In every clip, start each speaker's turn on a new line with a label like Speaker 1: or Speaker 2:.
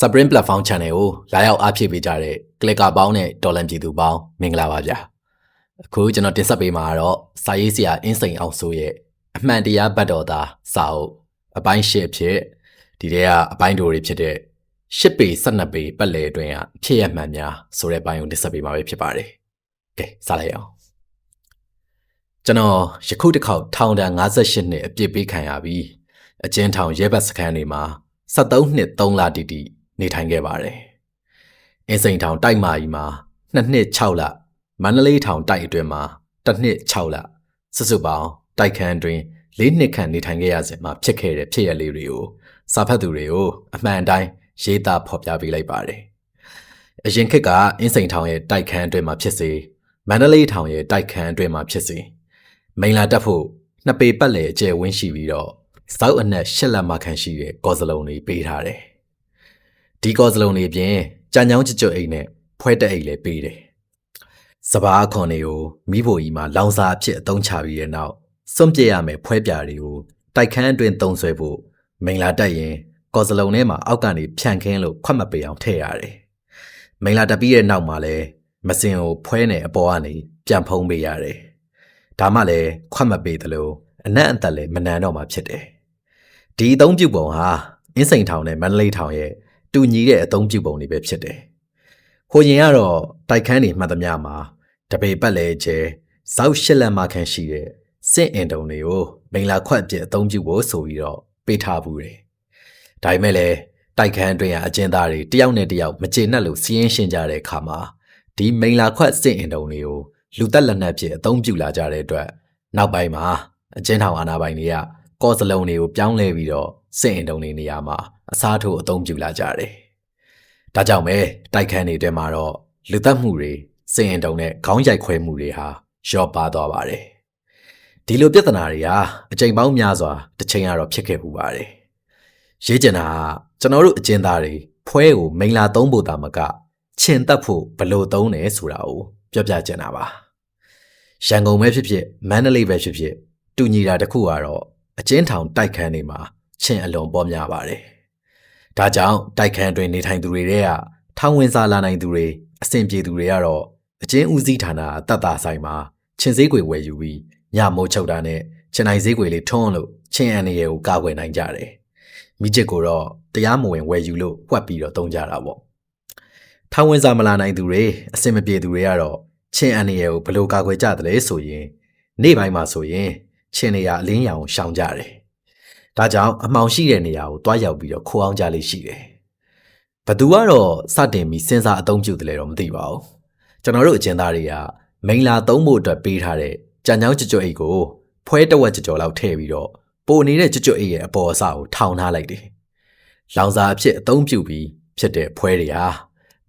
Speaker 1: Spring Platform Channel ကိုလာရောက်အားဖြည့်ပေးကြတဲ့ clicker ပေါင်းနဲ့ဒေါ်လန်ပြည်သူပေါင်းမင်္ဂလာပါဗျာအခုကျွန်တော်တင်ဆက်ပေးမှာကတော့စာရေးဆရာအင်းစိန်အောင်ဆိုရဲ့အမှန်တရားဘတ်တော်သားစာအုပ်အပိုင်း၈ဖြစ်ဒီထဲကအပိုင်းတိုတွေဖြစ်တဲ့၈ပေ၁၂ပေပတ်လည်အတွင်းကဖြစ်ရမှန်များဆိုတဲ့ပိုင်းကိုတင်ဆက်ပေးမှာပဲဖြစ်ပါတယ်ကဲစလိုက်အောင်ကျွန်တော်ယခုတစ်ခေါက်ထောင်ဒဏ်58နှစ်အပြစ်ပေးခံရပြီးအကျဉ်းထောင်ရဲဘက်စခန်းတွေမှာ73နှစ်3လတိတိ နေထိုင်ခဲ့ပါတယ်။အင်းစိန်ထောင်တိုက်မာကြီးမှာ2နှစ်6လမန္တလေးထောင်တိုက်အတွင်းမှာ1နှစ်6လစုစုပေါင်းတိုက်ခန်းအတွင်း၄နှစ်ခန့်နေထိုင်ခဲ့ရစဉ်မှာဖြစ်ခဲ့တဲ့ဖြစ်ရလေးတွေကိုစာဖတ်သူတွေကိုအမှန်တိုင်းရေးသားဖော်ပြပေးလိုက်ပါတယ်။အရင်ခေတ်ကအင်းစိန်ထောင်ရဲ့တိုက်ခန်းအတွင်းမှာဖြစ်စေမန္တလေးထောင်ရဲ့တိုက်ခန်းအတွင်းမှာဖြစ်စေမိန်လာတက်ဖို့နှစ်ပေပတ်လည်အကျယ်ဝင်းရှိပြီးတော့စောက်အနက်ရှစ်လက်မခန့်ရှိတဲ့ကော်စလုံးတွေပေးထားတယ်။ ဒီကော်စလုံးတွေပြင်ကြံချောင်းကြွကြွအိတ်နဲ့ဖွဲတက်အိတ်လည်းပေးတယ်။စပားခွန်တွေကိုမိဖို့ကြီးမှာလောင်စာအဖြစ်အသုံးချပြီးတဲ့နောက်စွန့်ပြစ်ရမယ်ဖွဲပြာတွေကိုတိုက်ခန်းအတွင်းသုံးဆွဲဖို့မိန်လာတက်ရင်ကော်စလုံးထဲမှာအောက်ကနေဖြန့်ခင်းလို့ခွတ်မပေးအောင်ထည့်ရတယ်။မိန်လာတက်ပြီးတဲ့နောက်မှာလည်းမစင်ကိုဖွဲနေအပေါ်ကနေပြန်ဖုံးပေးရတယ်။ဒါမှလည်းခွတ်မပေးသလိုအနက်အသက်လည်းမနန်တော့မှဖြစ်တယ်။ဒီအသုံးပြုပုံဟာအင်းစိန်ထောင်နဲ့မန္တလေးထောင်ရဲ့ တူညီတဲ့အသုံးပြုပုံတွေပဲဖြစ်တယ်။ဟိုရင်ကတော့တိုက်ခန်းတွေမှတ်သမျှမှာတပေပတ်လဲကျဲဇောက်ရှစ်လက်မခန့်ရှိတဲ့စစ်အင်တုံတွေကိုမိန်လာခွက်အပြစ်အသုံးပြုဖို့ဆိုပြီးတော့ပေးထားဘူးတယ်။ဒါပေမဲ့လည်းတိုက်ခန်းအတွင်းကအကျဉ်းသားတွေတယောက်နဲ့တယောက်မကျေနပ်လို့စီးရင်ရှင်းကြတဲ့အခါမှာဒီမိန်လာခွက်စစ်အင်တုံတွေကိုလူသက်လက်နက်ဖြစ်အသုံးပြုလာကြတဲ့အတွက်နောက်ပိုင်းမှာအကျဉ်းထောင်အာဏာပိုင်တွေကကော့စလုံးတွေကိုပြောင်းလဲပြီးတော့ စစ်အင်တုံတွေနေရာမှာအစားထိုးအသုံးပြုလာကြတယ်။ဒါကြောင့်ပဲတိုက်ခန်းတွေထဲမှာတော့လူသက်မှုတွေစစ်အင်တုံနဲ့ခေါင်းရိုက်ခွဲမှုတွေဟာလျော့ပါသွားပါတယ်။ဒီလိုပြဿနာတွေဟာအချိန်ပေါင်းများစွာတစ်ချိန်ကတော့ဖြစ်ခဲ့ပူပါတယ်။ရေးကျင်တာကကျွန်တော်တို့အကျဉ်းသားတွေဖွဲကိုမိန်လာသုံးဖို့တာမကချင်တက်ဖို့ဘလို့သုံးတယ်ဆိုတာကိုပြောပြကျင်တာပါ။ရန်ကုန်ပဲဖြစ်ဖြစ်မန္တလေးပဲဖြစ်ဖြစ်တူညီတာတစ်ခုကတော့အကျဉ်းထောင်တိုက်ခန်းတွေမှာ ချင်းအလွန်ပေါ်များပါတယ်။ဒါကြောင့်တိုက်ခန်းတွင်နေထိုင်သူတွေတဲ့ကထောင်ဝင်စာလာနိုင်သူတွေအဆင်ပြေသူတွေကတော့အကျဉ်းဦးစီးဌာနအသက်တာဆိုင်မှာချင်းစည်းကွေဝယ်ယူပြီးညမိုးချုပ်တာနဲ့ချင်းနိုင်စည်းကွေလေးထွန်းလို့ချင်းအန်ရယ်ကိုကာကွယ်နိုင်ကြတယ်။မိချစ်ကိုတော့တရားမဝင်ဝယ်ယူလို့ဖွက်ပြီးတော့တုံးကြတာပေါ့။ထောင်ဝင်စာမလာနိုင်သူတွေအဆင်မပြေသူတွေကတော့ချင်းအန်ရယ်ကိုဘယ်လိုကာကွယ်ကြသလဲဆိုရင်နေ့ပိုင်းမှာဆိုရင်ချင်းနေရအလင်းရောင်ရှောင်ကြတယ်။ ဒါကြောင့်အမောင်ရှိတဲ့နေရာကိုတွားရောက်ပြီးတော့ခိုးအောင်ကြလိမ့်ရှိတယ်။ဘသူကတော့စတင်ပြီးစဉ်းစားအသုံးပြုတယ်လေတော့မသိပါဘူး။ကျွန်တော်တို့အကျဉ်းသားတွေကမိန်လာသုံးဖို့အတွက်ပေးထားတဲ့ကြံချောင်းကြွကြွအိတ်ကိုဖွဲတဝက်ကြကြော်လောက်ထည့်ပြီးတော့ပိုနေတဲ့ကြွကြွအိတ်ရဲ့အပေါ်အစကိုထောင်ထားလိုက်တယ်။လောင်စာအဖြစ်အသုံးပြုပြီးဖြစ်တဲ့ဖွဲတွေဟာ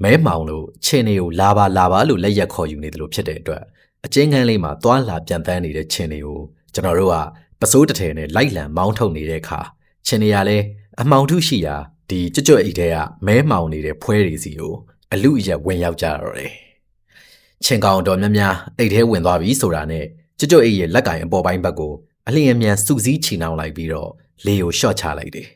Speaker 1: မဲမှောင်လို့ချင်းတွေကိုလာပါလာပါလို့လက်ရက်ခေါ်ယူနေတယ်လို့ဖြစ်တဲ့အတွက်အကျဉ်းခန်းလေးမှာသွားလာပြန်တန်းနေတဲ့ချင်းတွေကိုကျွန်တော်တို့က ပစိုးတထဲနဲ့လိုက်လံမောင်းထုတ်နေတဲ့အခါချင်းနေရလဲအမောင်ထုရှိရာဒီကြွကြွအိတ်ထဲကမဲမှောင်နေတဲ့ဖွဲတွေစီကိုအလူအရက်ဝင်ရောက်ကြတော့တယ်ချင်းကောင်တော်များများအိတ်ထဲဝင်သွားပြီဆိုတာနဲ့ကြွကြွအိတ်ရဲ့လက်ကင်အပေါ်ပိုင်းဘက်ကိုအလျင်အမြန်စုစည်းချီနှောင်လိုက်ပြီးတော့လေကိုရှော့ချလိုက်တယ်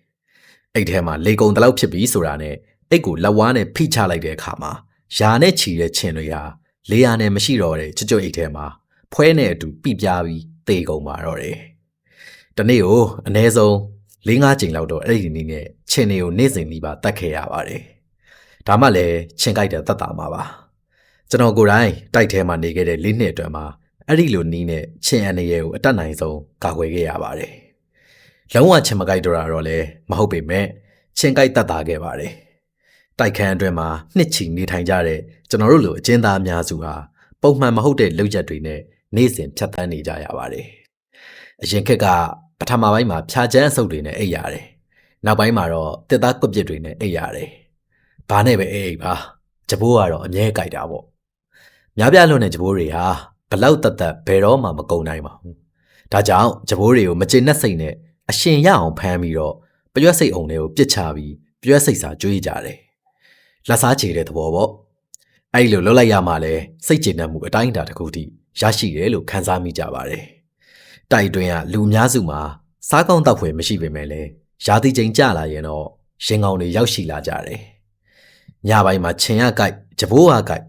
Speaker 1: အိတ်ထဲမှာလေကုံတလောက်ဖြစ်ပြီဆိုတာနဲ့အိတ်ကိုလက်ဝါးနဲ့ဖိချလိုက်တဲ့အခါမှာယာနဲ့ချီတဲ့ချင်းတွေဟာလေယာနဲ့မရှိတော့တဲ့ကြွကြွအိတ်ထဲမှာဖွဲနဲ့အတူပြပြပြီးသေကုန်ပါတော့တယ်။ ဒီနေ့ကိုအနည်းဆုံး၄၅ချိန်လောက်တော့အဲ့ဒီနေ့နဲ့ချင်းတွေကိုနေ့စဉ်ပြီးပါတတ်ခဲ့ရပါတယ်။ဒါမှလည်းချင်းကြိုက်တဲ့တတ်တာမှာပါ။ကျွန်တော်ကိုယ်တိုင်တိုက်ထဲမှာနေခဲ့တဲ့၄နှစ်အတွင်းမှာအဲ့ဒီလိုနီးနဲ့ချင်းအနေရဲ့ကိုအတက်နိုင်ဆုံးကာကွယ်ခဲ့ရပါတယ်။လုံးဝချင်းမကြိုက်တော့တာတော့လည်းမဟုတ်ပေမဲ့ချင်းကြိုက်တတ်တာခဲ့ပါတယ်။တိုက်ခန်းအတွင်းမှာနှစ်ချီနေထိုင်ကြတဲ့ကျွန်တော်တို့လိုအကျဉ်းသားအများစုဟာပုံမှန်မဟုတ်တဲ့လုပ်ရက်တွေနဲ့နေ့စဉ်ဖြတ်သန်းနေကြရပါတယ်။အရင်ခက်က ပထမပိုင်းမှာဖြာချမ်းအဆုပ်တွေနဲ့အိပ်ရတယ်။နောက်ပိုင်းမှာတော့တစ်သားကွက်ပြစ်တွေနဲ့အိပ်ရတယ်။ဘာနဲ့ပဲအိပ်ပါ။ကြဘိုးကတော့အမြဲကြိုက်တာပေါ့။များပြားလွန်တဲ့ကြဘိုးတွေဟာဘလောက်တသက်ဘယ်တော့မှမကုန်နိုင်ပါဘူး။ဒါကြောင့်ကြဘိုးတွေကိုမကျေနပ်စိတ်နဲ့အရှင်ရအောင်ဖမ်းပြီးတော့ပရွက်စိတ်အောင်တွေကိုပြစ်ချပြီးပရွက်စိတ်စာကျွေးကြတယ်။လက်စားချေတဲ့သဘောပေါ့။အဲ့လိုလွတ်လိုက်ရမှလဲစိတ်ကျေနပ်မှုအတိုင်းအတာတစ်ခုတည်းရရှိတယ်လို့ခန်းစားမိကြပါတယ်။ တိုက်တွင်ကလူအများစုမှာစားကောင်းတောက်ဖွယ်မရှိပေမဲ့လည်းရာသီချိန်ကျလာရင်တော့ရင်ကောင်းတွေရောက်ရှိလာကြတယ်ညပိုင်းမှာချင်းရကြိုက်ကြဘိုးဟာကြိုက်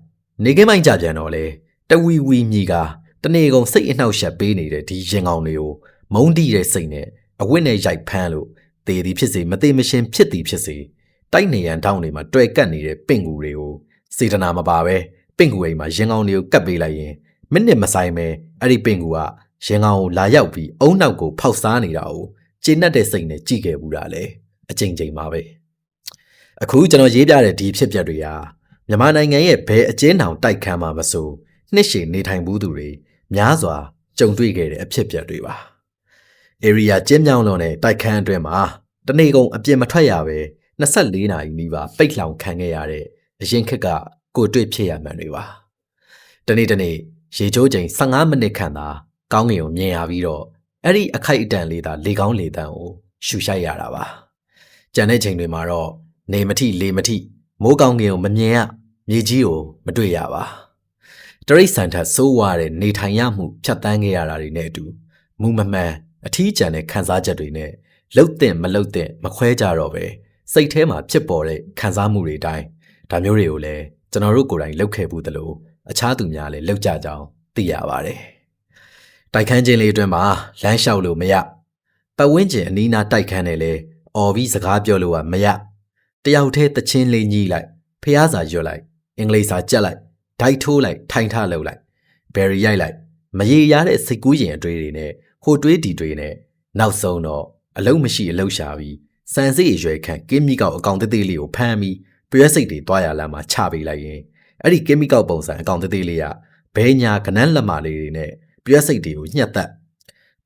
Speaker 1: နေကင်းမိုင်းကြပြန်တော့လေတဝီဝီမြည်ကတနေကုန်စိတ်အနှောက်အယှက်ပေးနေတဲ့ဒီရင်ကောင်တွေကိုမုန်းတိတဲ့စိတ်နဲ့အဝတ်နဲ့ရိုက်ဖမ်းလို့တေသည်ဖြစ်စေမသေးမရှင်ဖြစ်သည်ဖြစ်စေတိုက်နေရန်တောင်းတွေမှာတွေ့ကပ်နေတဲ့ပင့်ကူတွေကိုစေတနာမပါပဲပင့်ကူအိမ်မှာရင်ကောင်တွေကိုကပ်ပေးလိုက်ရင်မိနစ်မဆိုင်ပဲအဲ့ဒီပင့်ကူက ရင်ကောင်ကိုလာရောက်ပြီးအုံနောက်ကိုဖောက်စားနေတာကိုကျဉ်တ်တဲ့စိတ်နဲ့ကြည့်ခဲ့ဘူးတာလေအချိန်ချိန်ပါပဲအခုကျွန်တော်ရေးပြတဲ့ဒီဖြစ်ပျက်တွေဟာမြန်မာနိုင်ငံရဲ့ဘယ်အကျဉ်းထောင်တိုက်ခန်းမှာမဆိုနှစ်ရှည်နေထိုင်ဘူးသူတွေများစွာကြုံတွေ့ခဲ့တဲ့အဖြစ်ပျက်တွေပါ area ကျင်းမြောင်းလွန်တဲ့တိုက်ခန်းအတွင်းမှာတနေကုန်အပြင်မထွက်ရပဲ24နာရီနီးပါးပိတ်လောင်ခံခဲ့ရတဲ့အရင်ခက်ကကိုတွေ့ဖြစ်ရမှန်တွေပါတနေ့တနေ့ရေချိုးချိန်15မိနစ်ခန့်သာ ကောင်းငင်ကိုမြင်ရပြီးတော့အဲ့ဒီအခိုက်အတန့်လေးသာလေကောင်းလေတန့်ကိုရှူရှိုက်ရတာပါကြံတဲ့ချိန်တွေမှာတော့နေမထိလေမထိမိုးကောင်းငင်ကိုမမြင်ရမြေကြီးကိုမတွေ့ရပါတရိတ်ဆန်ထက်စိုးဝါတဲ့နေထိုင်ရမှုဖြတ်တန်းခဲ့ရတာတွေနဲ့အတူမူမမှန်အထီးကျန်တဲ့ခံစားချက်တွေနဲ့လှုပ်တဲ့မလှုပ်တဲ့မခွဲကြတော့ပဲစိတ်ထဲမှာဖြစ်ပေါ်တဲ့ခံစားမှုတွေတိုင်းဒါမျိုးတွေကိုလည်းကျွန်တော်တို့ကိုယ်တိုင်လှုပ်ခဲ့ဘူးသလိုအခြားသူများလည်းလှုပ်ကြကြောင်းသိရပါတယ်။ တိုက်ခန်းချင်းလေးအတွင်းမှာလမ်းလျှောက်လို့မရပတ်ဝန်းကျင်အနီးနားတိုက်ခန်းနဲ့လည်းအော်ပြီးစကားပြောလို့ကမရတယောက်တည်းတချင်းလေးကြီးလိုက်ဖះစာရွတ်လိုက်အင်္ဂလိပ်စာကြက်လိုက်ဒိုက်ထိုးလိုက်ထိုင်ထလုပ်လိုက်ဘယ်ရီရိုက်လိုက်မရေရတဲ့စိတ်ကူးရင်အတွေ့တွေနဲ့ဟိုတွေးဒီတွေနဲ့နောက်ဆုံးတော့အလုံးမရှိအလုံးရှာပြီးစံစိတ်ရွယ်ခန့်ကင်းမီကောက်အကောင်သေးသေးလေးကိုဖမ်းပြီးပြည့်စိတ်တွေတွားရလမ်းမှာချပေးလိုက်ရင်အဲ့ဒီကင်းမီကောက်ပုံစံအကောင်သေးသေးလေးကဘဲညာကနန်းလက်မလေးတွေနဲ့ ပြည့်စိတ်တွေကိုညှက်သက်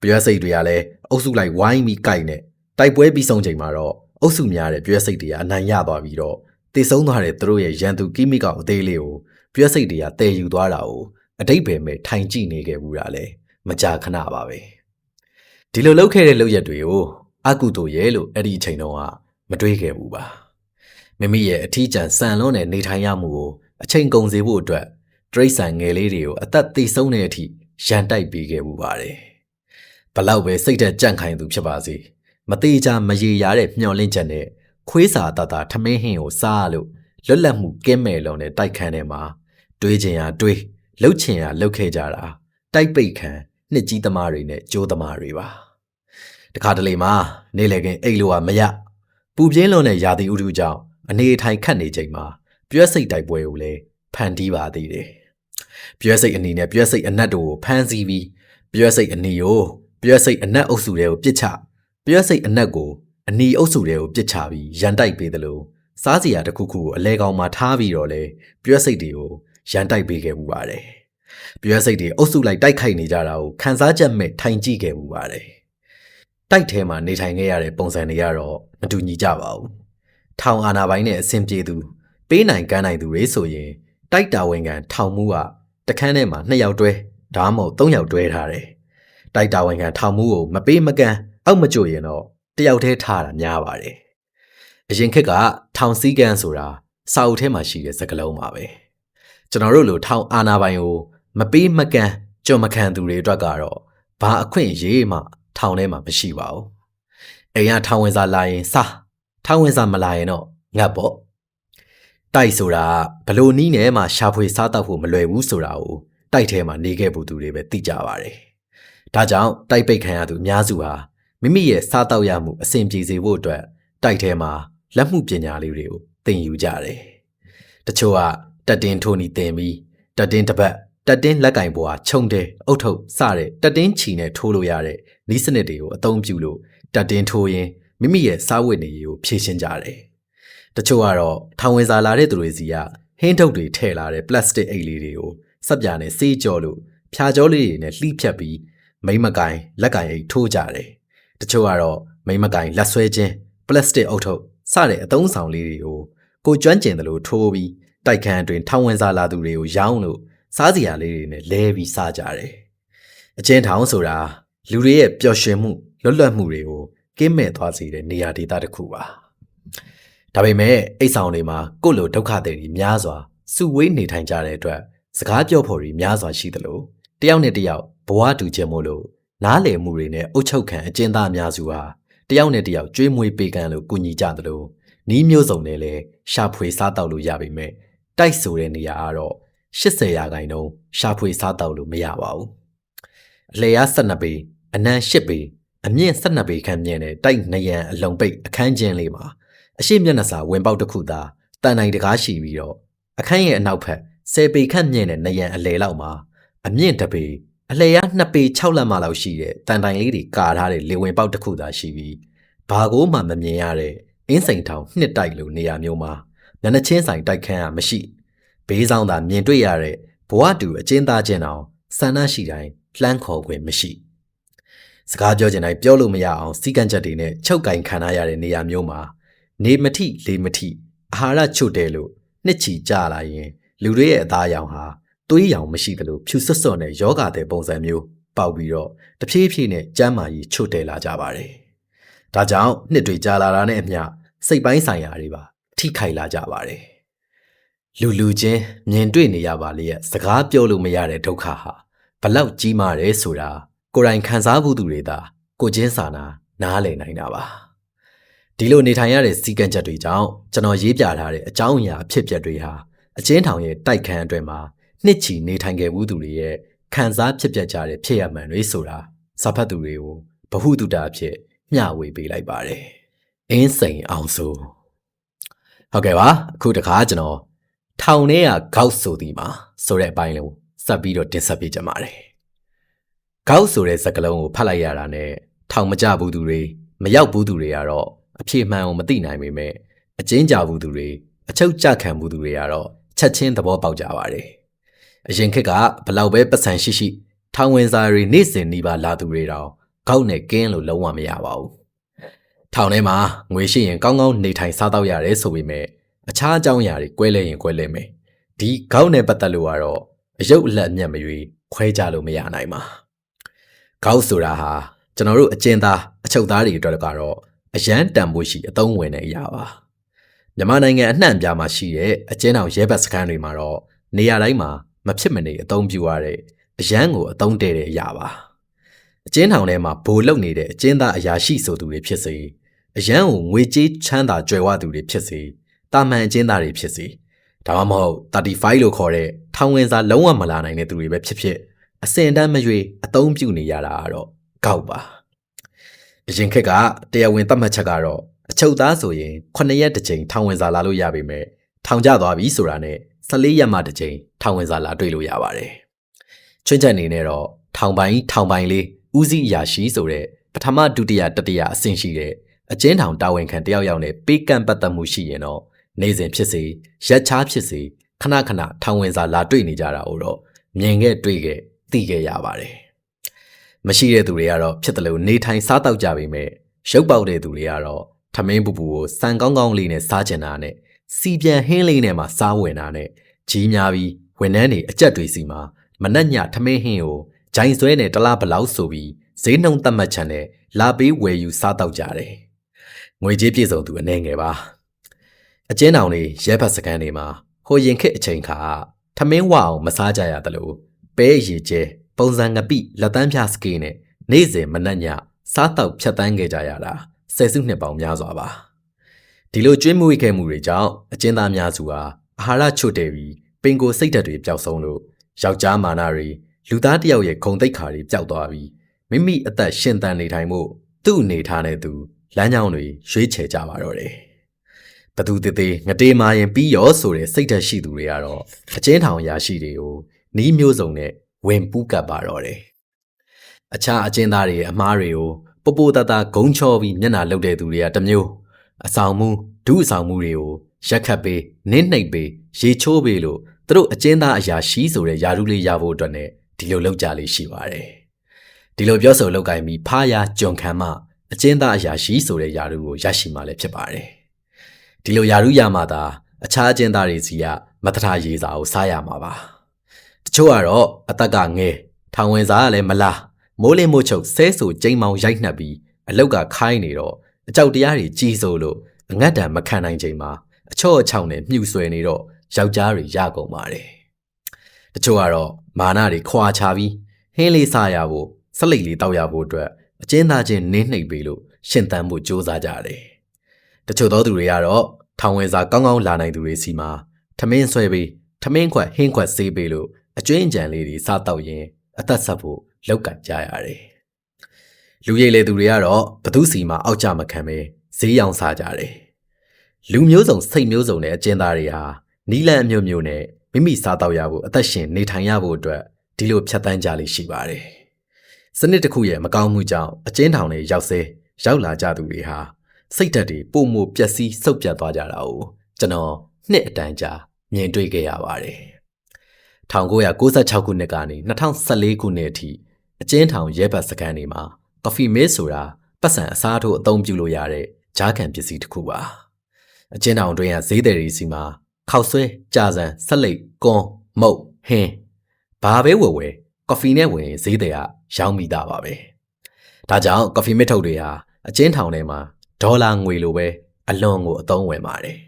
Speaker 1: ပြည့်စိတ်တွေကလည်းအုပ်စုလိုက်ဝိုင်းပြီးကြိုက်နေတိုက်ပွဲပြီးဆုံးချိန်မှာတော့အုပ်စုများတဲ့ပြည့်စိတ်တွေကအနိုင်ရသွားပြီးတော့တည်ဆုံးသွားတဲ့သူတို့ရဲ့ရန်သူကင်းမီကောက်အသေးလေးကိုပြည့်စိတ်တွေကတည်ယူသွားတာကိုအတိတ်ပဲမဲ့ထိုင်ကြည့်နေခဲ့ဘူးတာလေမကြာခဏပါပဲဒီလိုလုပ်ခဲ့တဲ့လုပ်ရက်တွေကိုအကုသို့ရဲ့လို့အဲ့ဒီအချိန်တုန်းကမတွေးခဲ့ဘူးပါမိမိရဲ့အထီးကျန်စံလွန်းတဲ့နေထိုင်ရမှုကိုအချိန်ကုန်စေဖို့အတွက်တရိတ်ဆန်ငယ်လေးတွေကိုအသက်သေဆုံးတဲ့အထိ ရန်တိုက်ပေးခဲ့မှုပါတယ်ဘလောက်ပဲစိတ်သက်ကြန့်ခိုင်သူဖြစ်ပါစေမသေးချာမရေရတဲ့မျောလင့်ချက်နဲ့ခွေးစာတတာထမင်းဟင်းကိုစားလို့လွတ်လပ်မှုကင်းမဲ့လုံးနဲ့တိုက်ခန်းထဲမှာတွေးချင်ရတွေးလှုပ်ချင်ရလှုပ်ခဲ့ကြတာတိုက်ပိတ်ခံနှစ်ကြီးသမားတွေနဲ့ကြိုးသမားတွေပါတခါတလေမှာနေလေခင်အိတ်လိုကမရပူပြင်းလွန်တဲ့ရာသီဥတုကြောင့်အနေအထိုင်ခတ်နေချိန်မှာပြွက်စိတ်တိုက်ပွဲကိုလည်းဖန်တီးပါသေးတယ် ပြွက်စိတ်အနီနဲ့ပြွက်စိတ်အနက်တို့ကိုဖမ်းဆီးပြီးပြွက်စိတ်အနီကိုပြွက်စိတ်အနက်အုပ်စုတွေကိုပြစ်ချပြွက်စိတ်အနက်ကိုအနီအုပ်စုတွေကိုပြစ်ချပြီးရန်တိုက်ပေးတယ်လို့စားစီယာတစ်ခုခုကိုအလဲကောင်မှာထားပြီးတော့လေပြွက်စိတ်တွေကိုရန်တိုက်ပေးခဲ့မှုပါတယ်ပြွက်စိတ်တွေအုပ်စုလိုက်တိုက်ခိုက်နေကြတာကိုခန်းစားချက်မဲ့ထိုင်ကြည့်ခဲ့မှုပါတယ်တိုက်ထဲမှာနေထိုင်ခဲ့ရတဲ့ပုံစံတွေကတော့မတူညီကြပါဘူး။ထောင်အာနာပိုင်းနဲ့အဆင်ပြေသူပေးနိုင်ကမ်းနိုင်သူတွေဆိုရင် တိုက်တာဝန်ခံထောင်မှုကတခန်းထဲမှာနှစ်ယောက်တွဲဒါမှမဟုတ်သုံးယောက်တွဲထားတယ်။တိုက်တာဝန်ခံထောင်မှုကိုမပေးမကမ်းအောက်မကြွရင်တော့တယောက်တည်းထားတာများပါတယ်။အရင်ခေတ်ကထောင်စည်းကမ်းဆိုတာစာအုပ်ထဲမှာရှိတဲ့စကားလုံးပါပဲ။ကျွန်တော်တို့လိုထောင်အာနာပိုင်ကိုမပေးမကမ်းကြုံမခံသူတွေအတွက်ကတော့ဘာအခွင့်အရေးမှထောင်ထဲမှာမရှိပါဘူးအိမ်ကထောင်ဝင်စာလာရင်စားထောင်ဝင်စာမလာရင်တော့ငတ်ပေါ့ တိုက်ဆိုတာဘလို့နီးနဲ့မှရှာဖွေစားတော့ဖို့မလွယ်ဘူးဆိုတာကိုတိုက်ထဲမှာနေခဲ့ဘူးသူတွေပဲသိကြပါတယ်ဒါကြောင့်တိုက်ပိတ်ခံရသူအများစုဟာမိမိရဲ့စားတော့ရမှုအဆင်ပြေစေဖို့အတွက်တိုက်ထဲမှာလက်မှုပညာလေးတွေကိုသင်ယူကြတယ်တချို့ကတက်တင်ထိုးနီသင်ပြီးတက်တင်တပတ်တက်တင်းလက်ကင်ပေါ်ဟာခြုံတယ်အုတ်ထုပ်စတဲ့တက်တင်းချီနဲ့ထိုးလို့ရတဲ့နီးစနစ်တွေကိုအသုံးပြုလို့တက်တင်းထိုးရင်မိမိရဲ့စားဝတ်နေရေးကိုဖြည့်ရှင်းကြတယ်။ တချို့ကတော့ထောင်ဝင်စာလာတဲ့သူတွေစီကဟင်းထုတ်တွေထည့်လာတဲ့ပလတ်စတစ်အိတ်လေးတွေကိုစက်ပြာနဲ့စေးကြောလို့ဖြာကြောလေးတွေနဲ့လှိဖြတ်ပြီးမိမကင်လက်ကင်အိတ်ထိုးကြတယ်။တချို့ကတော့မိမကင်လက်ဆွဲခြင်းပလတ်စတစ်အုတ်ထုပ်စတဲ့အသုံးဆောင်လေးတွေကိုကိုကျွမ်းကျင်တယ်လို့ထိုးပြီးတိုက်ခန်းအတွင်းထောင်ဝင်စာလာသူတွေကိုရောင်းလို့စားစရာလေးတွေနဲ့လဲပြီးစားကြတယ်။အချင်းထောင်ဆိုတာလူတွေရဲ့ပျော်ရွှင်မှုလွတ်လပ်မှုတွေကိုကင်းမဲ့သွားစေတဲ့နေရာဒေသတစ်ခုပါ။ ဒါပေမဲ့အိတ်ဆောင်တွေမှာကိုယ့်လိုဒုက္ခတွေများစွာစုဝေးနေထိုင်ကြတဲ့အတွက်စကားပြောဖို့တွေများစွာရှိသလိုတယောက်နဲ့တယောက်ဘဝတူခြင်းမို့လို့နားလည်မှုတွေနဲ့အုတ်ချုပ်ခံအကျဉ်းသားအများစုဟာတယောက်နဲ့တယောက်ကြွေးမွေးပေးကမ်းလို့ကူညီကြသလိုနီးမျိုးစုံနဲ့လည်းရှာဖွေစားတောက်လို့ရပေမဲ့တိုက်ဆိုတဲ့နေရာကတော့80ရာခိုင်နှုန်းရှာဖွေစားတောက်လို့မရပါဘူးအလျား12ပေအနံ8ပေအမြင့်12ပေခန့်မြင့်တဲ့တိုက်နရံအလုံးပိတ်အခန်းကျင်းလေးမှာ အရှိမျက်နှာစာဝင်ပေါက်တစ်ခုသာတန်နိုင်တကားရှိပြီးတော့အခန်းရဲ့အနောက်ဘက်10ပေခန့်မြင့်တဲ့နရံအလယ်လောက်မှာအမြင့်တစ်ပေအလျား2ပေ6လက်မလောက်ရှိတဲ့တန်တိုင်လေးတွေကာထားတဲ့လေဝင်ပေါက်တစ်ခုသာရှိပြီးဘာကိုမှမမြင်ရတဲ့အင်းစိန်ထောင်နှစ်တိုက်လိုနေရာမျိုးမှာမျက်နှာချင်းဆိုင်တိုက်ခန်းရမရှိဘေးဆောင်သာမြင်တွေ့ရတဲ့ဘဝတူအကျဉ်းသားချင်းအောင်ဆန္ဒရှိတိုင်းလှမ်းခေါ်ခွင့်မရှိစကားပြောချင်တိုင်းပြောလို့မရအောင်စီကံချက်တွေနဲ့ချုပ်ကင်ခံရတဲ့နေရာမျိုးမှာ နေမထိလေမထိအာဟာရချုပ်တယ်လို့နှစ်ချီကြလာရင်လူတွေရဲ့အသားရောင်ဟာသွေးရောင်မရှိသလိုဖြူဆွတ်ဆွတ်နဲ့ယောဂတဲ့ပုံစံမျိုးပေါက်ပြီးတော့တဖြည်းဖြည်းနဲ့ကျမ်းမာကြီးချုပ်တယ်လာကြပါတယ်။ဒါကြောင့်နှစ်တွေကြာလာတာနဲ့အမျှစိတ်ပိုင်းဆိုင်ရာတွေပါ ထိခိုက်လာကြပါတယ်။လူလူချင်းမြင်တွေ့နေရပါလေရဲ့စကားပြောလို့မရတဲ့ဒုက္ခဟာဘလောက်ကြီးမားတယ်ဆိုတာကိုယ်တိုင်ခံစားမှုသူတွေသာကိုချင်းစာနာနားလည်နိုင်တာပါ။ ဒီလိုနေထိုင်ရတဲ့စီကံချက်တွေကြောင့်ကျွန်တော်ရေးပြထားတဲ့အကြောင်းအရာအဖြစ်အပျက်တွေဟာအချင်းထောင်ရဲ့တိုက်ခန်းအတွင်းမှာနှစ်ချီနေထိုင်ခဲ့မှုသူတွေရဲ့ခံစားဖြစ်ပျက်ကြတဲ့ဖြစ်ရမှန်တွေဆိုတာစာဖတ်သူတွေကိုဗဟုသုတအဖြစ်မျှဝေပေးလိုက်ပါတယ်။အင်းစိန်အောင်ဆိုဟုတ်ကဲ့ပါအခုတခါကျွန်တော်ထောင်ထဲကဂေါက်ဆိုဒီမှာဆိုတဲ့အပိုင်းလေးစပ်ပြီးတော့တင်ဆက်ပေးကြပါမယ်။ဂေါက်ဆိုတဲ့စကားလုံးကိုဖတ်လိုက်ရတာနဲ့ထောင်မကြဘူးသူတွေမရောက်ဘူးသူတွေကတော့ အဖြစ်မှန်ကိုမသိနိုင်ပေမဲ့အကျဉ်းကြဘူးသူတွေအချုပ်ကြခံဘူးသူတွေကတော့ချက်ချင်းသဘောပေါက်ကြပါတယ်။အရင်ခေတ်ကဘလောက်ပဲပတ်စံရှိရှိထောင်ဝင်စာတွေနေ့စဉ်နှီးပါလာသူတွေတောင်ကောက်နဲ့ကင်းလို့လုံးဝမရပါဘူး။ထောင်ထဲမှာငွေရှိရင်ကောင်းကောင်းနေထိုင်စားတော့ရတယ်ဆိုပေမဲ့အခြားအကြောင်းအရာတွေကွဲလဲရင်ကွဲလဲမယ်။ဒီကောက်နဲ့ပတ်သက်လို့ကတော့အယုတ်အလက်အမျက်မရွေခွဲကြလို့မရနိုင်ပါ။ကောက်ဆိုတာဟာကျွန်တော်တို့အကျဉ်းသားအချုပ်သားတွေအတွက်ကတော့ အရန်တန်ဖိုးရှိအသုံးဝင်တဲ့အရာပါ။မြန်မာနိုင်ငံအနှံ့ပြားမှာရှိတဲ့အကျဉ်းတော်ရဲဘတ်စခန်းတွေမှာတော့နေရာတိုင်းမှာမဖြစ်မနေအသုံးပြုရတဲ့အရန်ကိုအသုံးတည့်တဲ့အရာပါအကျဉ်းထောင်ထဲမှာဘိုလ်လုံနေတဲ့အကျဉ်းသားအရာရှိဆိုသူတွေဖြစ်စေအရန်ကိုငွေကြေးချမ်းသာကြွယ်ဝသူတွေဖြစ်စေတာမန်အကျဉ်းသားတွေဖြစ်စေဒါမှမဟုတ်35လို့ခေါ်တဲ့ထောင်ဝင်စာလုံးဝမလာနိုင်တဲ့သူတွေပဲဖြစ်ဖြစ်အစင်တန်းမရွေအသုံးပြုနေရတာကတော့ကောက်ပါ အရင်ခက်ကတရားဝင်သတ်မှတ်ချက်ကတော့အချုပ်သားဆိုရင်9ရက်တစ်ချိန်ထောင်ဝင်စာလာလို့ရပေမဲ့ထောင်ကျသွားပြီဆိုတာနဲ့14ရက်မှတစ်ချိန်ထောင်ဝင်စာလာတွေ့လို့ရပါတယ်။ချွင်းချက်အနေနဲ့တော့ထောင်ပိုင်းထောင်ပိုင်းလေးဦးစီးအရာရှိဆိုတဲ့ပထမဒုတိယတတိယအဆင့်ရှိတဲ့အကျဉ်းထောင်တာဝန်ခံတယောက်ယောက်နဲ့ပေးကန့်ပတ်သက်မှုရှိရင်တော့နေစဉ်ဖြစ်စေရက်ချားဖြစ်စေခဏခဏထောင်ဝင်စာလာတွေ့နေကြတာကိုတော့မြင်ခဲ့တွေ့ခဲ့သိခဲ့ရပါတယ်။ မရှိတဲ့သူတွေကတော့ဖြစ်တယ်လို့နေထိုင်စားတောက်ကြပေမဲ့ရုပ်ပေါက်တဲ့သူတွေကတော့ထမင်းပူပူကိုစံကောင်းကောင်းလေးနဲ့စားကျင်တာနဲ့စီပြန်ဟင်းလေးနဲ့မှစားဝင်တာနဲ့ကြီးများပြီးဝန်ထမ်းတွေအကြက်တွေစီမှာမနှက်ညထမင်းဟင်းကိုဂျိုင်ဆွဲနဲ့တလားဘလောက်ဆိုပြီးဈေးနှုံသတ်မှတ်ချက်နဲ့လာပေးဝယ်ယူစားတော့ကြတယ်။ငွေကြေးပြည့်စုံသူအနေငယ်ပါ။အကျဉ်းထောင်တွေရဲဘတ်စကန်တွေမှာဟိုရင်ခက်အချိန်ခါထမင်းဝအောင်မစားကြရသလိုပဲရည်ကျဲ ပုံစံငပိလက်တန်းပြစကေးနဲ့နေ့စဉ်မနှက်ညစားတော့ဖြတ်တန်းခဲ့ကြရတာဆယ်စုနှစ်ပေါင်းများစွာပါ။ဒီလိုကျွေးမွေးခဲ့မှုတွေကြောင့်အကျဉ်းသားများစုဟာအာဟာရချွတ်တယ်ပြီးပင်ကိုစိတ်ဓာတ်တွေပျောက်ဆုံးလို့ယောက်ျားမာနတွေလူသားတယောက်ရဲ့ဂုံတိတ်ခါတွေပျောက်သွားပြီးမိမိအသက်ရှင်သန်နေထိုင်မှုသူ့အနေထားနဲ့သူလမ်းကြောင်းတွေရွေးချယ်ကြပါတော့တယ်ဘသူတသေးငတေးမာရင်ပြီးရောဆိုတဲ့စိတ်ဓာတ်ရှိသူတွေကတော့အချင်းထောင်ရာရှိတွေကိုနီးမျိုးစုံနဲ့ ဝင်ပူးကပ်ပါတော့တယ်အခြားအချင်းသားတွေရဲ့အမားတွေကိုပပိုတတဂုံချောပြီးမျက်နှာလှုပ်တဲ့သူတွေကတမျိုးအဆောင်မှုဒုအဆောင်မှုတွေကိုရက်ခတ်ပေးနင်းနှိပ်ပေးရေချိုးပေးလို့သူတို့အကျဉ်းသားအရာရှိဆိုတဲ့ယာရုလေးရဖို့အတွက်နဲ့ဒီလိုလောက်ကြလေးရှိပါတယ်ဒီလိုပြောဆိုလောက်ကင်ပြီးဖားရကြုံခံမှအကျဉ်းသားအရာရှိဆိုတဲ့ယာရုကိုရရှိမှလည်းဖြစ်ပါတယ်ဒီလိုယာရုရမှသာအခြားအကျဉ်းသားတွေစီကမတထရေစာကိုစားရမှာပါတချို့ကတော့ အသက်ကငဲထောင်ဝင်စားကလည်းမလားမိုးလင်းမိုးချုပ်ဆဲဆူကျိန်မောင်ရိုက်နှက်ပြီးအလောက်ကခိုင်းနေတော့အကြောက်တရားတွေကြီးစိုးလို့အငတ်တံမခံနိုင်ချိန်မှာအချော့အချောင်းနဲ့မြှူဆွဲနေတော့ယောက်ျားတွေရကုန်ပါတယ်။တချို့ကတော့မာနတွေခွာချပြီးဟင်းလေးစားရဖို့ဆက်လိတ်လေးတောက်ရဖို့အတွက်အကျဉ်းသားချင်းနင်းနှိပ်ပေးလို့ရှင်သန်ဖို့ကြိုးစားကြတယ်တချို့သောသူတွေကတော့ထောင်ဝင်စာကောင်းကောင်းလာနိုင်သူတွေစီမှာထမင်းဆွဲပြီးထမင်းခွက်ဟင်းခွက်ဆေးပေးလို့ အကျွင်းအကြံလေးတွေစားတော့ရင်အသက်ဆက်ဖို့လောက်ကကြရတယ်လူရိပ်လေသူတွေကတော့ဘသူစီမှာအောက်ကြမခံပဲဈေးရောင်စားကြတယ်လူမျိုးစုံစိတ်မျိုးစုံနဲ့အကျဉ်းသားတွေဟာနီလန်အမျိုးမျိုးနဲ့မိမိစားတော့ရဖို့အသက်ရှင်နေထိုင်ရဖို့အတွက်ဒီလိုဖြတ်တန်းကြလိမ့်ရှိပါတယ်စနစ်တစ်ခုရဲ့မကောင်းမှုကြောင့်အကျဉ်းထောင်တွေရောက်စေရောက်လာကြသူတွေဟာစိတ်ဓာတ်တွေပုံမပျက်စီးဆုတ်ပြတ်သွားကြတာကိုကျွန်တော်နှစ်အတန်းကြာမြင်တွေ့ခဲ့ရပါတယ် 1996ခုနှစ်ကနေ2014ခုနှစ်အထိအကျဉ်းထောင်ရဲဘတ်စကန်တွေမှာကော်ဖီမေးဆိုတာပတ်စံအစားထိုးအသုံးပြုလို့ရတဲ့ဂျားခံပစ္စည်းတစ်ခုပါအကျဉ်းထောင်တွင်ကဈေးတယ်တွေစီမှာခောက်ဆွဲကြာစံဆက်လက်ကွန်မုတ်ဟင်းဘာပဲဝယ်ဝယ်ကော်ဖီနဲ့ဝင်ဈေးတယ်ကရောင်းမိတာပါပဲဒါကြောင့်ကော်ဖီမစ်ထုတ်တွေဟာအကျဉ်းထောင်ထဲမှာဒေါ်လာငွေလိုပဲအလွန်ကိုအသုံးဝင်ပါတယ်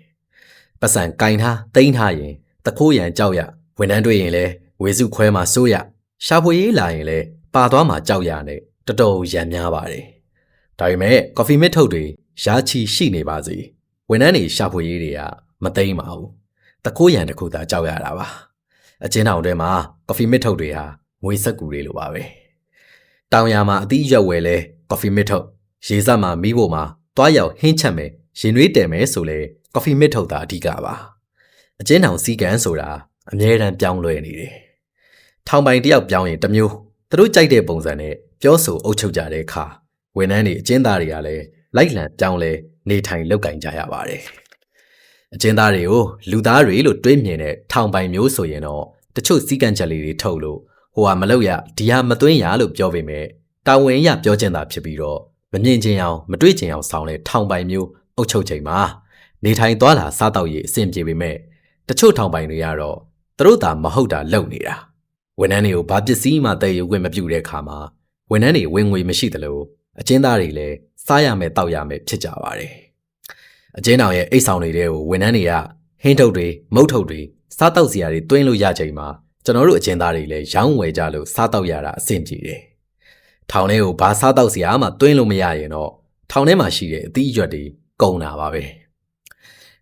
Speaker 1: ပတ်စံကင်ထားတိန်းထားရင်တခိုးရန်ကြောက်ရ ဝန်ထမ်းတွေ့ရင်လဲဝေစုခွဲမှာစိုးရရှာဖွေရေးလာရင်လဲပါသွားမှာကြောက်ရနဲ့တော်တော်ရံများပါတယ်ဒါပေမဲ့ကော်ဖီမစ်ထုတ်တွေရာချီရှိနေပါစေဝန်ထမ်းတွေရှာဖွေရေးတွေကမသိမ့်ပါဘူးတခိုးရန်တစ်ခုသာကြောက်ရတာပါအချင်းတောင်ထဲမှာကော်ဖီမစ်ထုတ်တွေဟာငွေဆက်ကူတွေလိုပါပဲတောင်ယာမှာအသီးရွက်ဝယ်လဲကော်ဖီမစ်ထုတ်ရေစက်မှာမီးဖို့မှာတွားရောက်ဟင်းချက်မယ်ရင်နွေးတယ်မယ်ဆိုလဲကော်ဖီမစ်ထုတ်တာအဓိကပါအချင်းတောင်စီကန်ဆိုတာ အမြဲတမ်းပြောင်းလဲနေတယ်ထောင်ပိုင်တယောက်ပြောင်းရင်တစ်မျိုးသူတို့ကြိုက်တဲ့ပုံစံနဲ့ပြောဆိုအုပ်ချုပ်ကြတဲ့အခါဝန်ထမ်းတွေအကျဉ်းသားတွေကလည်းလိုက်လံပြောင်းလဲနေထိုင်လုပ်ကင်ကြရပါတယ်အကျဉ်းသားတွေကိုလူသားတွေလို့တွေးမြင်တဲ့ထောင်ပိုင်မျိုးဆိုရင်တော့တချို့စီကံချက်လေးတွေထုတ်လို့ဟိုဟာမလုပ်ရဒီဟာမသွင်းရလို့ပြောပေမဲ့တာဝန်ရပြောချင်တာဖြစ်ပြီးတော့မမြင်ချင်အောင်မတွေ့ချင်အောင်ဆောင်းလဲထောင်ပိုင်မျိုးအုပ်ချုပ်ချိန်မှာနေထိုင်သွားလာစားတော့ရေးအဆင်ပြေပေမဲ့တချို့ထောင်ပိုင်တွေကတော့ သူတို့သာမဟုတ်တာလုပ်နေတာဝန်ထမ်းတွေကိုဘာပစ္စည်းမှတည်ယူခွင့်မပြုတဲ့အခါမှာဝန်ထမ်းတွေဝင်ငွေမရှိသလိုအကျဉ်းသားတွေလည်းစားရမယ်တောက်ရမယ်ဖြစ်ကြပါတယ်အကျဉ်းတော်ရဲ့အိတ်ဆောင်တွေကိုဝန်ထမ်းတွေကဟင်းထုတ်တွေမုတ်ထုတ်တွေစားတောက်စရာတွေတွင်းလို့ရချိန်မှာကျွန်တော်တို့အကျဉ်းသားတွေလည်းရောင်းဝယ်ကြလို့စားတောက်ရတာအဆင်ပြေတယ်ထောင်ထဲကိုဘာစားတောက်စရာမှတွင်းလို့မရရင်တော့ထောင်ထဲမှာရှိတဲ့အသီးအရွက်တွေကုန်တာပါပဲ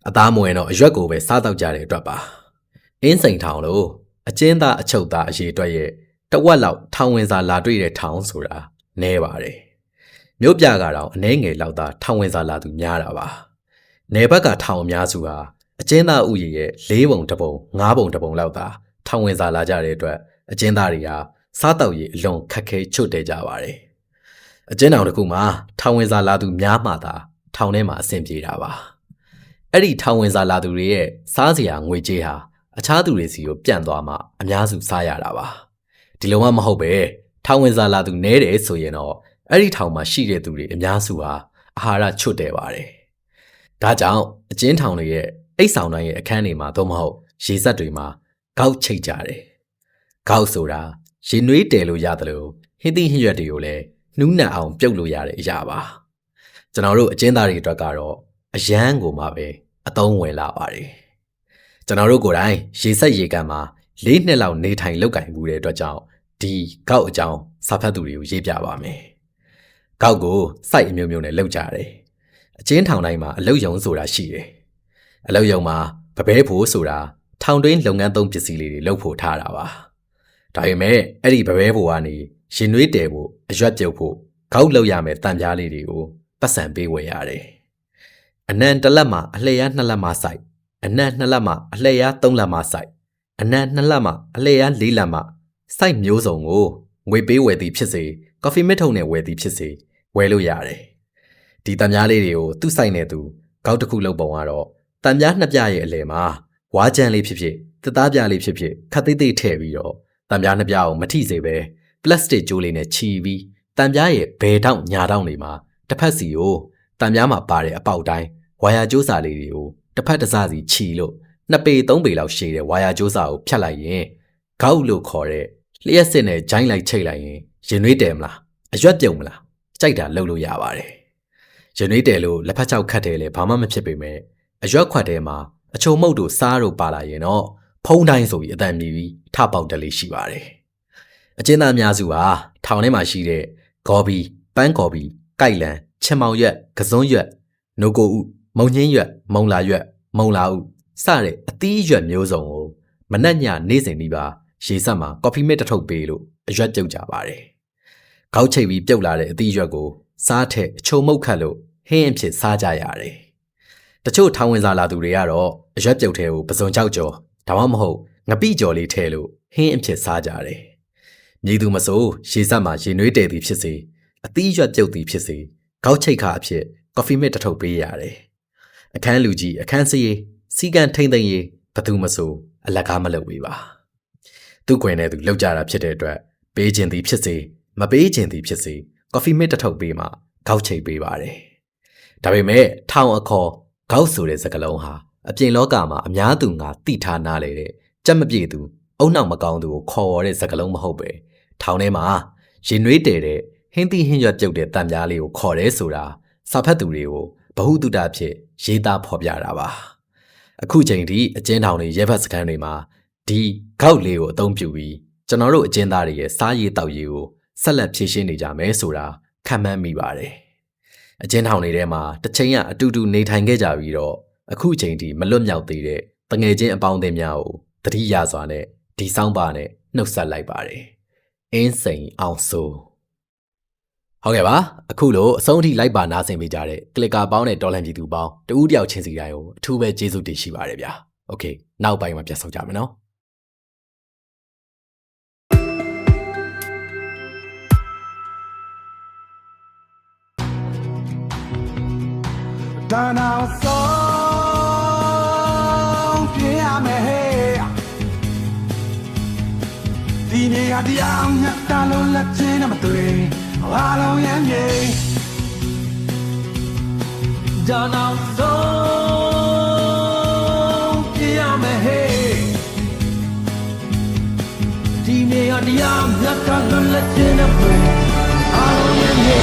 Speaker 1: အသားမဝင်တော့အရွက်ကိုပဲစားတောက်ကြတဲ့အတွက်ပါ အင်းစိန်ထောင်လို့အကျဉ်းသားအချုပ်သားအရေးအတွက်ရဲ့တဝက်လောက်ထောင်ဝင်စာလာတွေ့တဲ့ထောင်ဆိုတာနဲပါတယ်မြို့ပြကတော့အနှဲငယ်လောက်သာထောင်ဝင်စာလာသူများတာပါနယ်ဘက်ကထောင်အများစုဟာအကျဉ်းသားဥယျာဉ်ရဲ့၄ပုံတစ်ပုံ၅ပုံတစ်ပုံလောက်သာထောင်ဝင်စာလာကြတဲ့အတွက်အကျဉ်းသားတွေဟာစားတောက်ရည်အလွန်ခက်ခဲချွတ်တဲကြပါတယ်အကျဉ်းထောင်တစ်ခုမှာထောင်ဝင်စာလာသူများမှသာထောင်ထဲမှာအဆင်ပြေတာပါအဲ့ဒီထောင်ဝင်စာလာသူတွေရဲ့စားစရာငွေကြေးဟာ အခြားသူတွေစီကိုပြန့်သွားမှအများစုစားရတာပါဒီလိုမှမဟုတ်ပဲထောင်ဝင်စာလာသူနဲတယ်ဆိုရင်တော့အဲ့ဒီထောင်မှာရှိတဲ့သူတွေအများစုဟာအာဟာရချွတ်တယ်ပါတယ်ဒါကြောင့်အကျဉ်းထောင်တွေရဲ့အိတ်ဆောင်တိုင်းရဲ့အခန်းတွေမှာသို့မဟုတ်ရေစက်တွေမှာကောက်ချိတ်ကြတယ်ကောက်ဆိုတာရေနွေးတယ်လို့ရတယ်လို့ဟင်းသီးဟင်းရွက်တွေကိုလည်းနှူးနံအောင်ပြုတ်လို့ရတဲ့အရာပါကျွန်တော်တို့အကျဉ်းသားတွေအတွက်ကတော့အရန်ကိုမှပဲအသုံးဝင်လာပါတယ် ကျွန်တော်တို့ကိုယ်တိုင်ရေဆက်ရေကန်မှာ၄နှစ်လောက်နေထိုင်လောက်ကင်မှုတဲ့အတွက်ကြောင့်ဒီကောက်အကြောင်းစာဖတ်သူတွေကိုရေးပြပါမယ်။ကောက်ကိုစိုက်အမျိုးမျိုးနဲ့လောက်ကြတယ်။အချင်းထောင်တိုင်းမှာအလုတ်ယုံဆိုတာရှိတယ်။အလုတ်ယုံမှာပပဲဖို့ဆိုတာထောင်တွင်းလုပ်ငန်းသုံးပစ္စည်းလေးတွေလုပ်ဖို့ထားတာပါ။ဒါပေမဲ့အဲ့ဒီပပဲဖို့ကနေရင်နွေးတယ်ဖို့အရွက်ပြုတ်ဖို့ကောက်လောက်ရမယ်တန်ပြားလေးတွေကိုပတ်စံပေးဝယ်ရတယ်။အနံတလက်မှာအလျက်နှစ်လက်မှာစိုက် အနံနှစ်လက်မှာအလျက်သုံးလက်မှာစိုက်အနံနှစ်လက်မှာအလျက်လေးလက်မှာစိုက်မျိုးစုံကိုငွေပေးဝယ်သည်ဖြစ်စေကော်ဖီမစ်ထုံနဲ့ဝယ်သည်ဖြစ်စေဝယ်လို့ရတယ်ဒီတံများလေးတွေကိုသူ့ဆိုင်နေသူကောက်တစ်ခုလုပ်ပုံကတော့တံများနှစ်ပြရဲ့အလယ်မှာဝါးကြမ်းလေးဖြစ်ဖြစ်တသားပြလေးဖြစ်ဖြစ်ခတ်သိသိထည့်ပြီးတော့တံများနှစ်ပြကိုမထိစေပဲပလတ်စတစ်ကြိုးလေးနဲ့ချီပြီးတံပြားရဲ့ဘယ်တောင့်ညာတောင့်တွေမှာတစ်ဖက်စီကိုတံပြားမှာပါတဲ့အပေါက်တိုင်းဝါယာကျိုးစာလေးတွေကို တစ်ဖက်တစ်စစီချီလို့နှစ်ပေသုံးပေလောက်ရှည်တဲ့ဝါယာကျိုးစာကိုဖြတ်လိုက်ရင်ခေါက်လို့ခေါ်တဲ့လျှက်စစ်နဲ့ဂျိုင်းလိုက်ချိတ်လိုက်ရင်ရင်နွေးတယ်မလားအရွက်ပြုံမလားကြိုက်တာလှုပ်လို့ရပါတယ်ရင်နွေးတယ်လို့လက်ဖက်ချောက်ခတ်တယ်လေဘာမှမဖြစ်ပေမဲ့အရွက်ခွက်ထဲမှာအချုံမုတ်တို့စားတို့ပါလာရင်တော့ဖုံးတိုင်းဆိုပြီးအတန်မြည်ပြီးထပေါက်တက်လေးရှိပါတယ်အကျဉ်းသားအများစုဟာထောင်ထဲမှာရှိတဲ့ဂေါ်ဘီပန်းဂေါ်ဘီကိုက်လန်ချင်မောင်ရွက်ကစွန်းရွက်နိုကိုဥ မုံညင်းရွက်မုံလာရွက်မုံလာဥစတဲ့အသီးရွက်မျိုးစုံကိုမနက်ညနေ့စဉ်ဒီပါရေစက်မှာကော်ဖီမစ်တစ်ထုပ်ပေးလို့အရွက်ပြုတ်ကြပါတယ်။ခေါက်ချိတ်ပြီးပြုတ်လာတဲ့အသီးရွက်ကိုစားထက်အချုံမုတ်ခတ်လို့ဟင်းအဖြစ်စားကြရတယ်။တချို့ထောင်ဝင်စားလာသူတွေကတော့အရွက်ပြုတ်တဲ့ကိုပစုံချောက်ကြော်ဒါမှမဟုတ်ငပိကြော်လေးထဲလို့ဟင်းအဖြစ်စားကြတယ်။မြည်သူမဆိုရေစက်မှာရေနွေးတယ်သည်ဖြစ်စေအသီးရွက်ပြုတ်သည်ဖြစ်စေခေါက်ချိတ်ခါအဖြစ်ကော်ဖီမစ်တစ်ထုပ်ပေးရတယ်။ အခန်းလူကြီးအခန်းစည်းရေးစီကံထိမ့်သိမ့်ရေးဘသူမဆိုအလကားမလုပ်ဝေးပါသူ့ခွင်နဲ့သူလောက်ကြတာဖြစ်တဲ့အတွက်ပေးခြင်းသည်ဖြစ်စေမပေးခြင်းသည်ဖြစ်စေကော်ဖီမစ်တစ်ထုပ်ပေးမှခေါက်ချိတ်ပေးပါတယ်ဒါပေမဲ့ထောင်အခေါ်ခေါက်ဆိုတဲ့စကားလုံးဟာအပြင်လောကမှာအများသူငါတိထားနာလေတဲ့ကြက်မပြေသူအုံနောက်မကောင်းသူကိုခေါ်ရတဲ့စကားလုံးမဟုတ်ပဲထောင်ထဲမှာရင်နွေးတယ်တဲ့ဟင်းသီးဟင်းရွက်ပြုတ်တဲ့တံပြားလေးကိုခေါ်တယ်ဆိုတာစာဖတ်သူတွေကို ဘ ഹു တုတဖြစ်ရေးသားဖော်ပြတာပါအခုချိန်ထိအကျဉ်းထောင်တွေရဲဘက်စခန်းတွေမှာဒီခောက်လေးကိုအသုံးပြုပြီးကျွန်တော်တို့အကျဉ်းသားတွေရဲ့စားရည်တောက်ရည်ကိုဆက်လက်ဖြည့်ရှင်းနေကြမယ်ဆိုတာခံမှန်းမိပါတယ်အကျဉ်းထောင်တွေထဲမှာတစ်ချိန်ကအတူတူနေထိုင်ခဲ့ကြပြီးတော့အခုချိန်ထိမလွတ်မြောက်သေးတဲ့တငယ်ချင်းအပေါင်းအသင်းများကိုတတိယစွာနဲ့ဒီဆောင်ပါနဲ့နှုတ်ဆက်လိုက်ပါတယ်အင်းစိန်အောင်ဆို ဟုတ်ကဲ့ပါအခုလိုအဆုံးအထိလိုက်ပါနားဆင်ပေးကြတဲ့ကလစ်ကာပေါင်းတဲ့ဒေါ်လာပြည်သူပေါင်းတဦးတယောက်ချင်းစီတိုင်းကိုအထူးပဲကျေးဇူးတင်ရှိပါတယ်ဗျာโอเคနောက်ပိုင်းမှာပြန်ဆောင်ကြမယ်နော်
Speaker 2: ဒါနာဆုံးပြရမယ်ဟဲ့ဒီနေရာတရားမြတ်တာလုံးလက်ချင်းနဲ့မတွေ့ အားလုံးရမ်းမြေဒါနာဆုံးပြရမယ်ဟဲ့ဒီနေရာတရားမြတ်တာလုံးလက်ချင်းနဲ့မတွေ့အားလုံးရမ်းမြေ